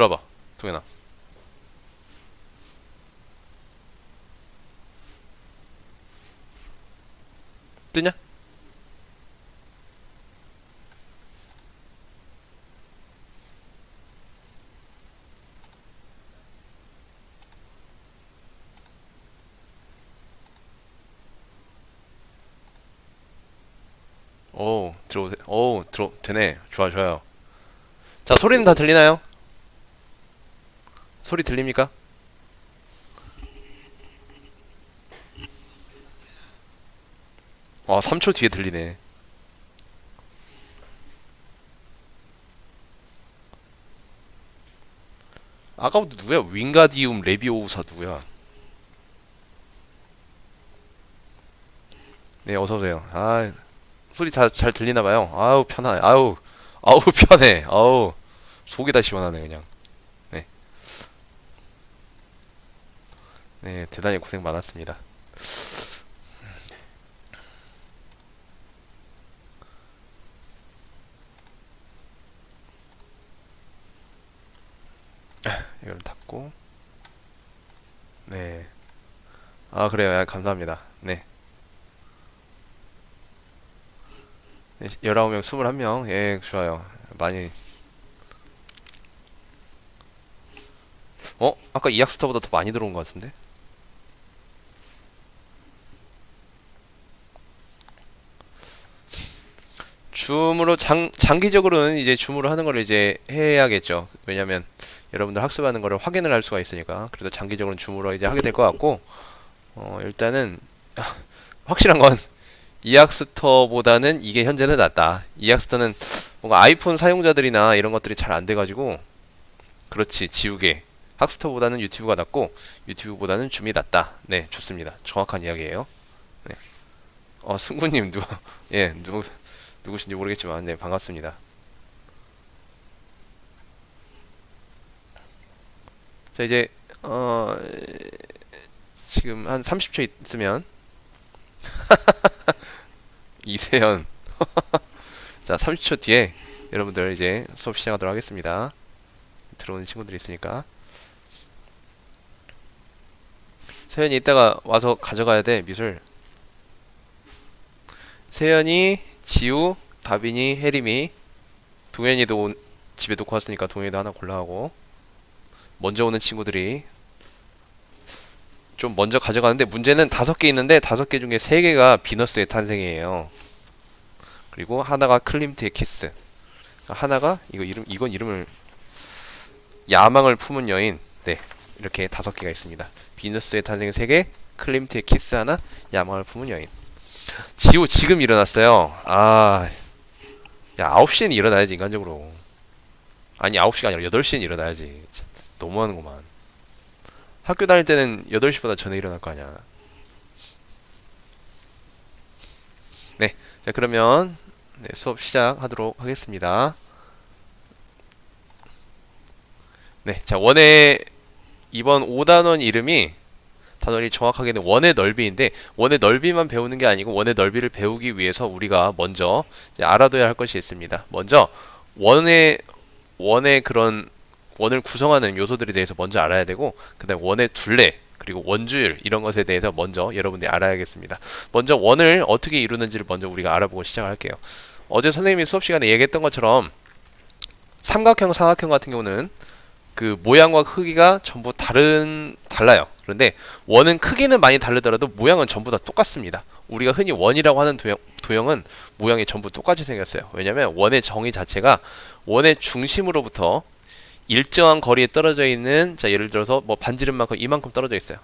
들어와봐 동현아 뜨냐? 오 들어오세요 오 들어 되네 좋아 좋아요 자 소리는 다 들리나요? 소리 들립니까? 아 3초 뒤에 들리네 아까부터 누구야? 윙가디움 레비오우사 누구야? 네 어서오세요 아 소리 다 잘 들리나 봐요. 아우 편하네. 아우 아우 편해. 아우 속이 다 시원하네 그냥. 네. 네 대단히 고생 많았습니다. 이걸 닫고 네. 아 그래요. 야, 감사합니다. 네. 네, 19명, 21명. 예, 좋아요. 많이. 어? 아까 이학스터보다 더 많이 들어온 것 같은데? 줌으로 장, 장기적으로는 이제 줌으로 하는 거를 이제 해야겠죠. 왜냐면 여러분들 학습하는 거를 확인을 할 수가 있으니까. 그래도 장기적으로는 줌으로 이제 하게 될 것 같고, 어, 일단은 확실한 건 이학스터보다는 이게 현재는 낫다. 이학스터는 뭔가 아이폰 사용자들이나 이런 것들이 잘 안 돼가지고 그렇지 지우개 학스터보다는 유튜브가 낫고 유튜브보다는 줌이 낫다. 네 좋습니다. 정확한 이야기예요. 네. 어 승구님 누 예 누구 누구신지 모르겠지만 네 반갑습니다. 자 이제 어 지금 한 30초 있으면 이세연. 자, 30초 뒤에 여러분들 이제 수업 시작하도록 하겠습니다. 들어오는 친구들이 있으니까. 세연이 이따가 와서 가져가야 돼, 미술. 세연이, 지우, 다빈이, 혜림이, 동현이도 온- 집에 놓고 왔으니까 동현이도 하나 골라하고. 먼저 오는 친구들이 좀 먼저 가져가는데 문제는 다섯 개 있는데 다섯 개 중에 세 개가 비너스의 탄생이에요. 그리고 하나가 클림트의 키스. 하나가 이거 이름 이건 이름을 야망을 품은 여인. 네. 이렇게 다섯 개가 있습니다. 비너스의 탄생 세 개, 클림트의 키스 하나, 야망을 품은 여인. 지호 지금 일어났어요. 아. 야, 9시엔 일어나야지 인간적으로. 아니, 9시가 아니라 8시엔 일어나야지. 참, 너무하는구만. 학교 다닐 때는 8시보다 전에 일어날 거 아니야. 네. 자, 그러면 네, 수업 시작하도록 하겠습니다. 네. 자, 원의 이번 5단원 이름이 단원이 정확하게는 원의 넓이인데 원의 넓이만 배우는 게 아니고 원의 넓이를 배우기 위해서 우리가 먼저 알아둬야 할 것이 있습니다. 먼저 원의 원의 그런 원을 구성하는 요소들에 대해서 먼저 알아야 되고 그다음 원의 둘레 그리고 원주율 이런 것에 대해서 먼저 여러분들이 알아야겠습니다. 먼저 원을 어떻게 이루는지를 먼저 우리가 알아보고 시작할게요. 어제 선생님이 수업 시간에 얘기했던 것처럼 삼각형, 사각형 같은 경우는 그 모양과 크기가 전부 다른 달라요. 그런데 원은 크기는 많이 다르더라도 모양은 전부 다 똑같습니다. 우리가 흔히 원이라고 하는 도형, 도형은 모양이 전부 똑같이 생겼어요. 왜냐하면 원의 정의 자체가 원의 중심으로부터 일정한 거리에 떨어져 있는 자 예를 들어서 뭐 반지름만큼 이만큼 떨어져 있어요.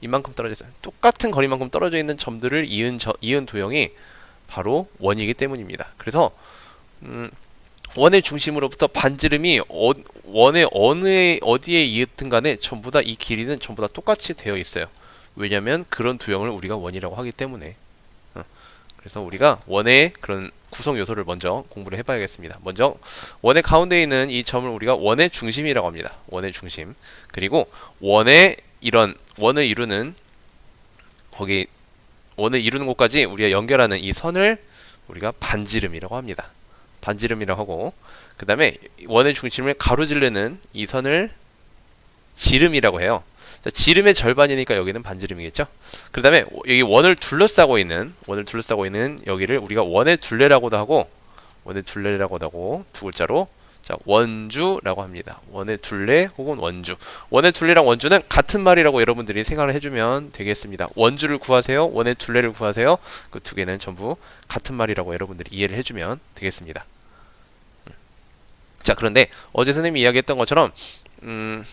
이만큼 떨어져 있어요. 똑같은 거리만큼 떨어져 있는 점들을 이은 저, 이은 도형이 바로 원이기 때문입니다. 그래서 음, 원의 중심으로부터 반지름이 어, 원의 어느 어디에 이었든 간에 전부 다 이 길이는 전부 다 똑같이 되어 있어요. 왜냐하면 그런 도형을 우리가 원이라고 하기 때문에. 어, 그래서 우리가 원의 그런 구성 요소를 먼저 공부를 해봐야겠습니다. 먼저 원의 가운데 있는 이 점을 우리가 원의 중심이라고 합니다. 원의 중심. 그리고 원의 이런 원을 이루는 거기 원을 이루는 곳까지 우리가 연결하는 이 선을 우리가 반지름이라고 합니다. 반지름이라고 하고 그 다음에 원의 중심을 가로지르는 이 선을 지름이라고 해요. 자, 지름의 절반이니까 여기는 반지름이겠죠. 그 다음에 여기 원을 둘러싸고 있는 원을 둘러싸고 있는 여기를 우리가 원의 둘레라고도 하고 원의 둘레라고도 하고 두 글자로 자 원주라고 합니다. 원의 둘레 혹은 원주. 원의 둘레랑 원주는 같은 말이라고 여러분들이 생각을 해주면 되겠습니다. 원주를 구하세요. 원의 둘레를 구하세요. 그 두 개는 전부 같은 말이라고 여러분들이 이해를 해주면 되겠습니다. 음. 자 그런데 어제 선생님이 이야기했던 것처럼 음,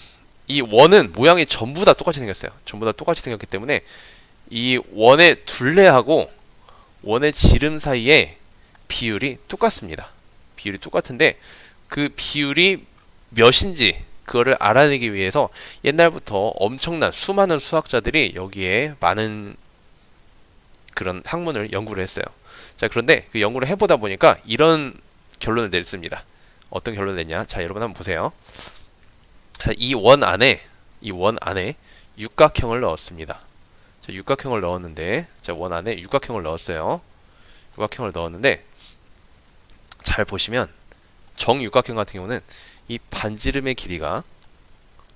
이 원은 모양이 전부 다 똑같이 생겼어요. 전부 다 똑같이 생겼기 때문에 이 원의 둘레하고 원의 지름 사이에 비율이 똑같습니다. 비율이 똑같은데 그 비율이 몇인지 그거를 알아내기 위해서 옛날부터 엄청난 수많은 수학자들이 여기에 많은 그런 학문을 연구를 했어요. 자, 그런데 그 연구를 해보다 보니까 이런 결론을 냈습니다. 어떤 결론을 냈냐? 자, 여러분 한번 보세요. 이 원 안에 이 원 안에 육각형을 넣었습니다. 자, 육각형을 넣었는데 자, 원 안에 육각형을 넣었어요. 육각형을 넣었는데 잘 보시면 정육각형 같은 경우는 이 반지름의 길이가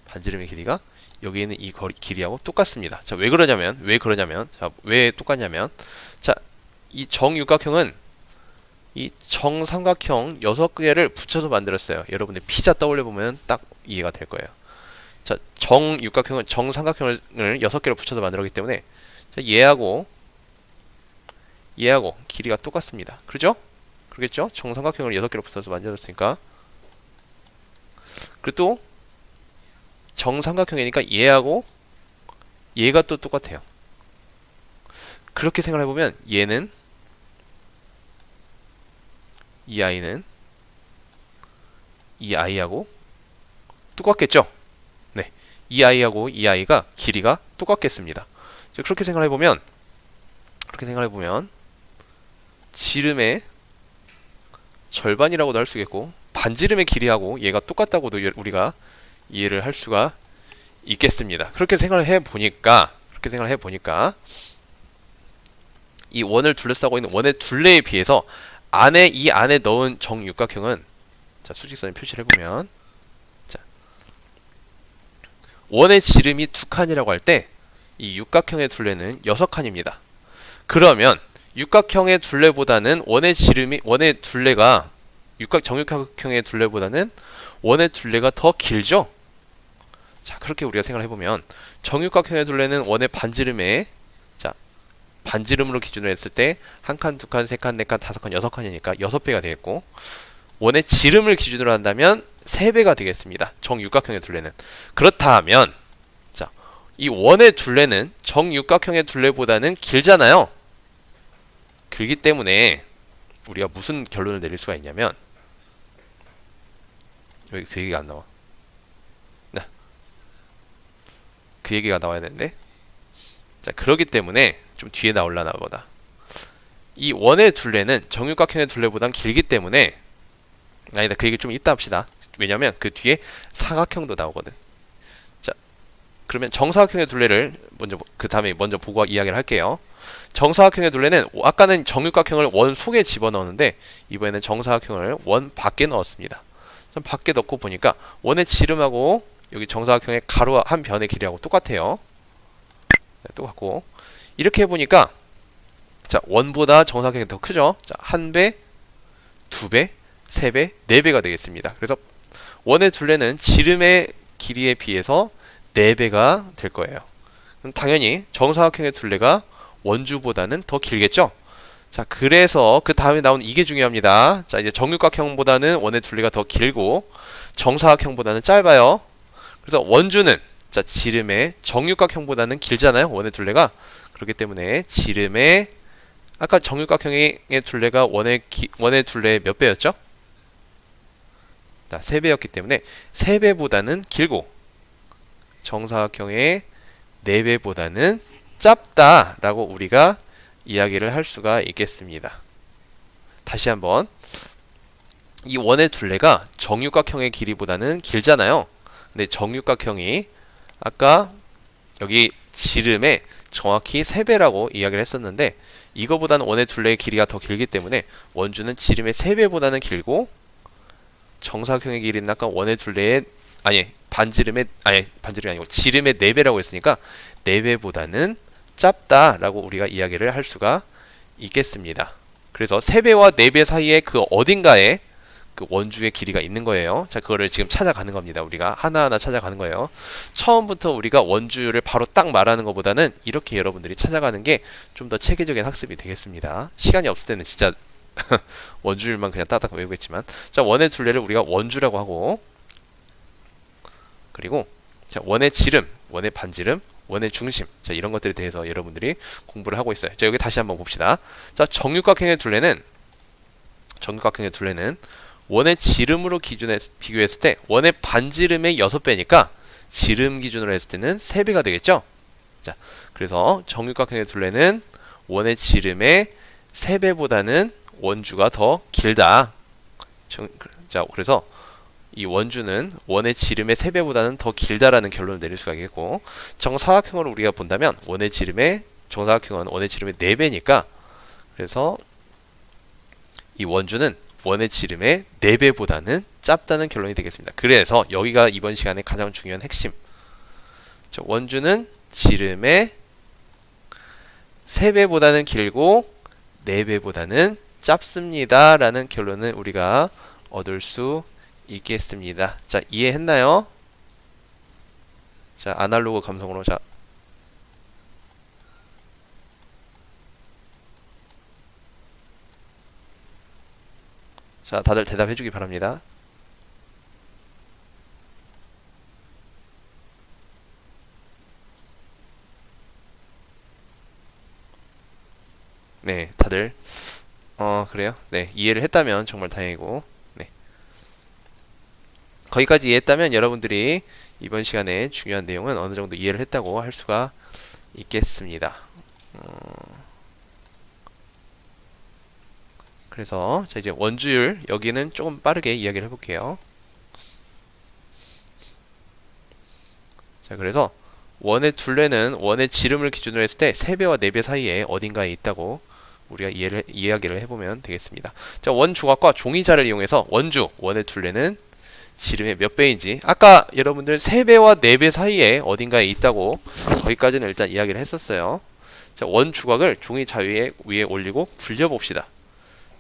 반지름의 길이가 여기 있는 이 거리, 길이하고 똑같습니다. 자, 왜 그러냐면 왜 그러냐면 자, 왜 똑같냐면 자, 이 정육각형은 이 정삼각형 여섯 개를 붙여서 만들었어요. 여러분들 피자 떠올려 보면 딱 이해가 될 거예요. 자, 정육각형은 정삼각형을 여섯 개를 붙여서 만들었기 때문에 자, 얘하고 얘하고 길이가 똑같습니다. 그렇죠? 그러겠죠? 정삼각형을 여섯 개로 붙여서 만들었으니까. 그리고 또 정삼각형이니까 얘하고 얘가 또 똑같아요. 그렇게 생각해 보면 얘는 이 아이는 이 아이하고 똑같겠죠? 네. 이 아이하고 이 아이가 길이가 똑같겠습니다. 그렇게 생각해 보면 그렇게 생각해 보면 지름의 절반이라고도 할 수 있겠고 반지름의 길이하고 얘가 똑같다고도 우리가 이해를 할 수가 있겠습니다. 그렇게 생각을 해 보니까 그렇게 생각을 해 보니까 이 원을 둘러싸고 있는 원의 둘레에 비해서 안에 이 안에 넣은 정육각형은 자 수직선을 표시를 해보면 자 원의 지름이 두 칸이라고 할 때 이 육각형의 둘레는 여섯 칸입니다. 그러면 육각형의 둘레보다는 원의 지름이 원의 둘레가 육각 정육각형의 둘레보다는 원의 둘레가 더 길죠. 자 그렇게 우리가 생각을 해보면 정육각형의 둘레는 원의 반지름에 자 반지름으로 기준을 했을 때 한 칸, 두 칸, 세 칸, 네 칸, 다섯 칸, 여섯 칸이니까 여섯 배가 되겠고 원의 지름을 기준으로 한다면 세 배가 되겠습니다. 정육각형의 둘레는 그렇다면 자 이 원의 둘레는 정육각형의 둘레보다는 길잖아요. 길기 때문에 우리가 무슨 결론을 내릴 수가 있냐면 여기 그 얘기가 안 나와. 네. 그 얘기가 나와야 되는데. 자, 그러기 때문에 좀 뒤에 나올라나 보다. 이 원의 둘레는 정육각형의 둘레보단 길기 때문에 아니다. 그 얘기 좀 이따 합시다. 왜냐면 그 뒤에 사각형도 나오거든. 자, 그러면 정사각형의 둘레를 먼저 그 다음에 먼저 보고 이야기를 할게요. 정사각형의 둘레는 아까는 정육각형을 원 속에 집어넣었는데 이번에는 정사각형을 원 밖에 넣었습니다. 좀 밖에 넣고 보니까 원의 지름하고 여기 정사각형의 가로 한 변의 길이하고 똑같아요. 네, 똑같고 이렇게 해보니까 자 원보다 정사각형이 더 크죠. 자한 배, 두 배, 세 배, 네 배가 되겠습니다. 그래서 원의 둘레는 지름의 길이에 비해서 네 배가 될 거예요. 그럼 당연히 정사각형의 둘레가 원주보다는 더 길겠죠? 자, 그래서 그 다음에 나온 이게 중요합니다. 자, 이제 정육각형보다는 원의 둘레가 더 길고 정사각형보다는 짧아요. 그래서 원주는 자, 지름의 정육각형보다는 길잖아요. 원의 둘레가. 그렇기 때문에 지름의 아까 정육각형의 둘레가 원의 기, 원의 둘레의 몇 배였죠? 자, 3배였기 때문에 3배보다는 길고 정사각형의 4배보다는 짧다라고 우리가 이야기를 할 수가 있겠습니다. 다시 한번 이 원의 둘레가 정육각형의 길이보다는 길잖아요. 근데 정육각형이 아까 여기 지름의 정확히 3배라고 이야기를 했었는데 이거보다는 원의 둘레의 길이가 더 길기 때문에 원주는 지름의 3배보다는 길고 정사각형의 길이는 아까 원의 둘레의 아니 반지름의 아니 반지름이 아니고 지름의 4배라고 했으니까 4배보다는 짧다라고 우리가 이야기를 할 수가 있겠습니다. 그래서 3배와 4배 사이에 그 어딘가에 그 원주의 길이가 있는 거예요. 자, 그거를 지금 찾아가는 겁니다. 우리가 하나하나 찾아가는 거예요. 처음부터 우리가 원주를 바로 딱 말하는 것보다는 이렇게 여러분들이 찾아가는 게 좀 더 체계적인 학습이 되겠습니다. 시간이 없을 때는 진짜 원주율만 그냥 딱딱 외우겠지만 자, 원의 둘레를 우리가 원주라고 하고 그리고 자, 원의 지름, 원의 반지름, 원의 중심. 자, 이런 것들에 대해서 여러분들이 공부를 하고 있어요. 자, 여기 다시 한번 봅시다. 자, 정육각형의 둘레는 정육각형의 둘레는 원의 지름으로 기준해 비교했을 때 원의 반지름의 6배니까 지름 기준으로 했을 때는 3배가 되겠죠? 자, 그래서 정육각형의 둘레는 원의 지름의 3배보다는 원주가 더 길다. 정, 자, 그래서 이 원주는 원의 지름의 3배보다는 더 길다라는 결론을 내릴 수가 있겠고 정사각형으로 우리가 본다면 원의 지름의 정사각형은 원의 지름의 4배니까 그래서 이 원주는 원의 지름의 4배보다는 짧다는 결론이 되겠습니다. 그래서 여기가 이번 시간에 가장 중요한 핵심. 자, 원주는 지름의 3배보다는 길고 4배보다는 짧습니다. 라는 결론을 우리가 얻을 수 있겠습니다. 자, 이해했나요? 자, 아날로그 감성으로 자 자, 다들 대답해 주기 바랍니다. 네, 다들 어, 그래요? 네, 이해를 했다면 정말 다행이고. 네. 거기까지 이해했다면 여러분들이 이번 시간에 중요한 내용은 어느 정도 이해를 했다고 할 수가 있겠습니다. 어... 그래서 자 이제 원주율 여기는 조금 빠르게 이야기를 해볼게요. 자 그래서 원의 둘레는 원의 지름을 기준으로 했을 때 3배와 4배 사이에 어딘가에 있다고 우리가 이해를, 이야기를 해보면 되겠습니다. 자, 원 조각과 종이자를 이용해서 원주, 원의 둘레는 지름의 몇 배인지 아까 여러분들 3배와 4배 사이에 어딘가에 있다고 거기까지는 일단 이야기를 했었어요. 자, 원 조각을 종이 자 위에 위에 올리고 굴려봅시다.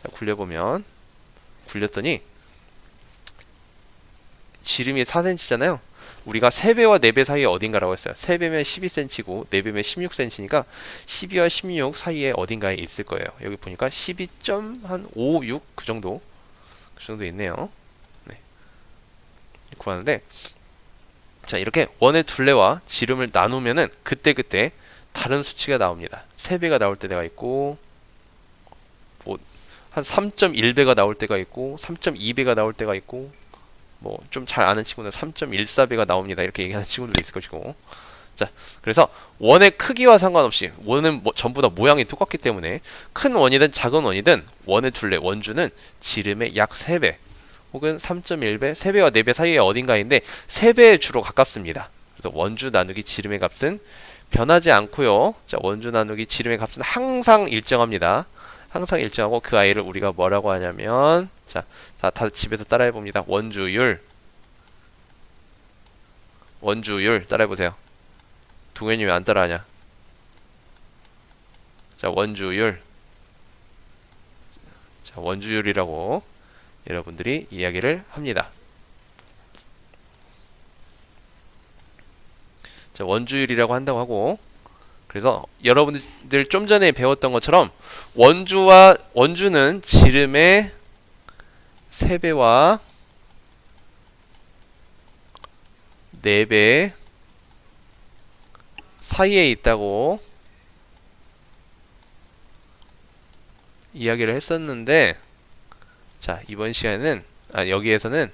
자, 굴려보면 굴렸더니 지름이 4cm잖아요. 우리가 3배와 4배 사이에 어딘가라고 했어요. 3배면 12cm고 4배면 16cm니까 12와 16 사이에 어딘가에 있을 거예요. 여기 보니까 12.56 그 정도 그 정도 있네요. 네. 구하는데 자 이렇게 원의 둘레와 지름을 나누면은 그때그때 다른 수치가 나옵니다. 3배가 나올 때가 있고 뭐 한 3.1배가 나올 때가 있고 3.2배가 나올 때가 있고 뭐 좀 잘 아는 친구는 3.14배가 나옵니다. 이렇게 얘기하는 친구들도 있을 것이고. 자, 그래서 원의 크기와 상관없이 원은 뭐 전부 다 모양이 똑같기 때문에 큰 원이든 작은 원이든 원의 둘레 원주는 지름의 약 3배 혹은 3.1배, 3배와 4배 사이에 어딘가인데 3배에 주로 가깝습니다. 그래서 원주 나누기 지름의 값은 변하지 않고요. 자, 원주 나누기 지름의 값은 항상 일정합니다. 항상 일정하고 그 아이를 우리가 뭐라고 하냐면 자, 다, 다 집에서 따라해 봅니다. 원주율 원주율 따라해 보세요. 동현이 왜 안 따라하냐? 자, 원주율 자, 원주율이라고 여러분들이 이야기를 합니다. 자, 원주율이라고 한다고 하고 그래서 여러분들 좀 전에 배웠던 것처럼 원주와 원주는 지름의 3배와 4배 사이에 있다고 이야기를 했었는데 자 이번 시간에는 아, 여기에서는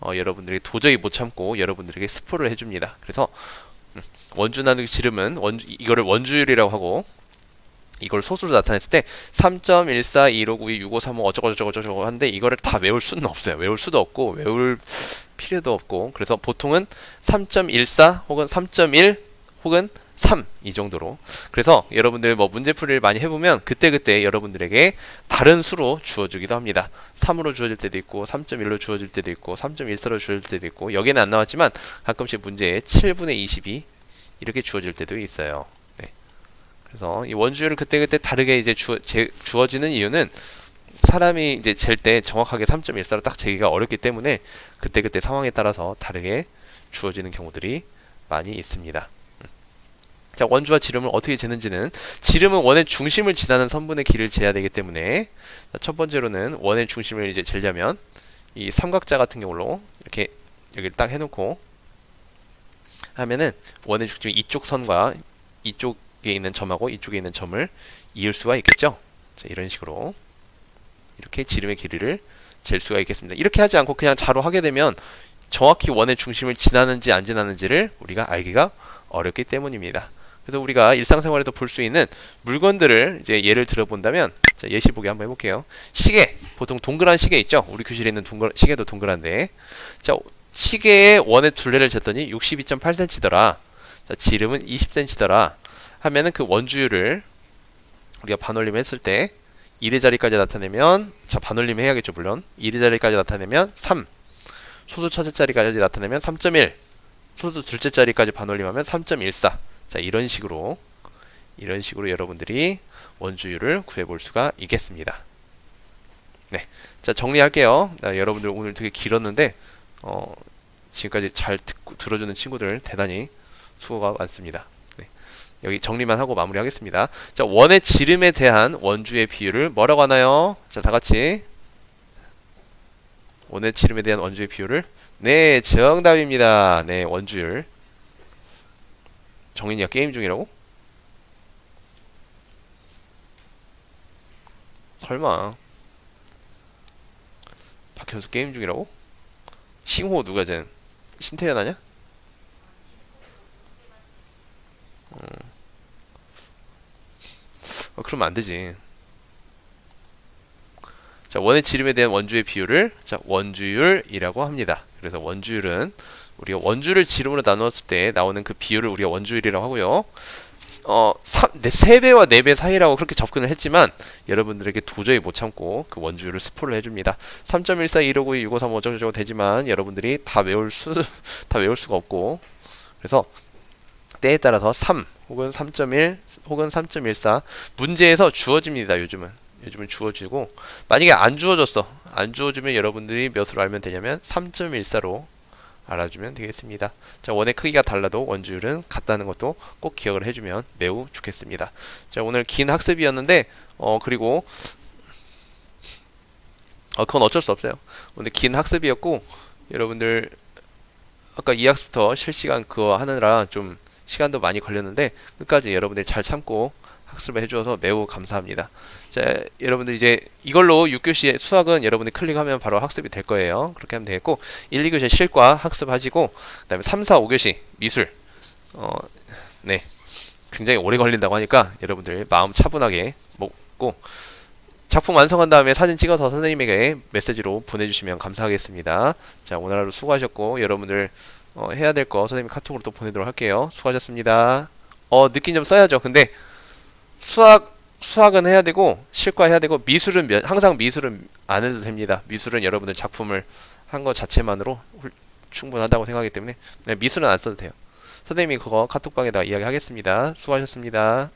어, 여러분들이 도저히 못 참고 여러분들에게 스포를 해줍니다. 그래서 음, 원주 나누기 지름은 원주 이거를 원주율이라고 하고 이걸 소수로 나타냈을 때 3.1425926535 어쩌고 저쩌고 저쩌고 하는데 이거를 다 외울 수는 없어요. 외울 수도 없고 외울 필요도 없고 그래서 보통은 3.14 혹은 3.1 혹은 3 이 정도로. 그래서 여러분들 뭐 문제풀이를 많이 해보면 그때그때 여러분들에게 다른 수로 주어주기도 합니다. 3으로 주어질 때도 있고 3.1로 주어질 때도 있고 3.14로 주어질 때도 있고 여기는 안 나왔지만 가끔씩 문제에 7분의 22 이렇게 주어질 때도 있어요. 네. 그래서 이 원주율을 그때그때 다르게 이제 주어, 제, 주어지는 이유는 사람이 이제 잴 때 정확하게 3.14로 딱 재기가 어렵기 때문에 그때그때 상황에 따라서 다르게 주어지는 경우들이 많이 있습니다. 음. 자, 원주와 지름을 어떻게 재는지는 지름은 원의 중심을 지나는 선분의 길을 재야 되기 때문에 자, 첫 번째로는 원의 중심을 이제 재려면 이 삼각자 같은 경우로 이렇게 여기를 딱 해놓고 하면은 원의 중심이 이쪽 선과 이쪽에 있는 점하고 이쪽에 있는 점을 이을 수가 있겠죠. 자, 이런 식으로 이렇게 지름의 길이를 잴 수가 있겠습니다. 이렇게 하지 않고 그냥 자로 하게 되면 정확히 원의 중심을 지나는지 안 지나는지를 우리가 알기가 어렵기 때문입니다. 그래서 우리가 일상생활에도 볼수 있는 물건들을 이제 예를 들어본다면 자, 예시 보기 한번 해볼게요. 시계 보통 동그란 시계 있죠? 우리 교실에 있는 동글, 시계도 동그란데 자 시계의 원의 둘레를 쟀더니 62.8cm더라. 자 지름은 20cm더라. 하면은 그 원주율을 우리가 반올림 했을 때 1의 자리까지 나타내면 자 반올림 해야겠죠 물론 1의 자리까지 나타내면 3 소수 첫째 자리까지 나타내면 3.1 소수 둘째 자리까지 반올림하면 3.14 자 이런 식으로 이런 식으로 여러분들이 원주율을 구해볼 수가 있겠습니다 네, 자 정리할게요 자, 여러분들 오늘 되게 길었는데 어, 지금까지 잘 듣고 들어주는 친구들 대단히 수고가 많습니다 네, 여기 정리만 하고 마무리하겠습니다 자, 원의 지름에 대한 원주의 비율을 뭐라고 하나요? 자, 다 같이. 원의 지름에 대한 원주의 비율을 네, 정답입니다. 네, 원주율. 정인이가 게임 중이라고? 설마. 박현수 게임 중이라고? 싱호 누가 쟨? 신태현 아냐? 어, 그러면 안 되지. 자, 원의 지름에 대한 원주의 비율을 자, 원주율이라고 합니다. 그래서 원주율은 우리가 원주를 지름으로 나누었을 때 나오는 그 비율을 우리가 원주율이라고 하고요. 어, 3, 3배와 4배 사이라고 그렇게 접근을 했지만 여러분들에게 도저히 못 참고 그 원주율을 스포를 해줍니다. 3.14, 159, 653, 어쩌고저쩌고 되지만 여러분들이 다 외울 수, 다 외울 수가 없고 그래서 때에 따라서 3 혹은 3.1 혹은 3.14 문제에서 주어집니다. 요즘은 요즘은 주어지고 만약에 안 주어졌어 안 주어지면 여러분들이 몇으로 알면 되냐면 3.14로 알아주면 되겠습니다. 자 원의 크기가 달라도 원주율은 같다는 것도 꼭 기억을 해주면 매우 좋겠습니다. 자 오늘 긴 학습이었는데 어 그리고 어 그건 어쩔 수 없어요. 오늘 긴 학습이었고 여러분들 아까 2학습부터 실시간 그거 하느라 좀 시간도 많이 걸렸는데 끝까지 여러분들이 잘 참고 학습을 해주셔서 매우 감사합니다. 자, 여러분들 이제 이걸로 6교시 수학은 여러분이 클릭하면 바로 학습이 될 거예요. 그렇게 하면 되겠고 1, 2교시 실과 학습하시고 그다음에 3, 4, 5교시 미술 어, 네. 굉장히 오래 걸린다고 하니까 여러분들 마음 차분하게 먹고 작품 완성한 다음에 사진 찍어서 선생님에게 메시지로 보내주시면 감사하겠습니다. 자 오늘 하루 수고하셨고 여러분들 어, 해야 될 거 선생님 카톡으로 또 보내도록 할게요. 수고하셨습니다. 어 느낌 좀 써야죠. 근데 수학 수학은 해야 되고 실과 해야 되고 미술은 면- 항상 미술은 안 해도 됩니다. 미술은 여러분들 작품을 한 것 자체만으로 훌- 충분하다고 생각하기 때문에 네, 미술은 안 써도 돼요. 선생님이 그거 카톡방에다 이야기하겠습니다. 수고하셨습니다.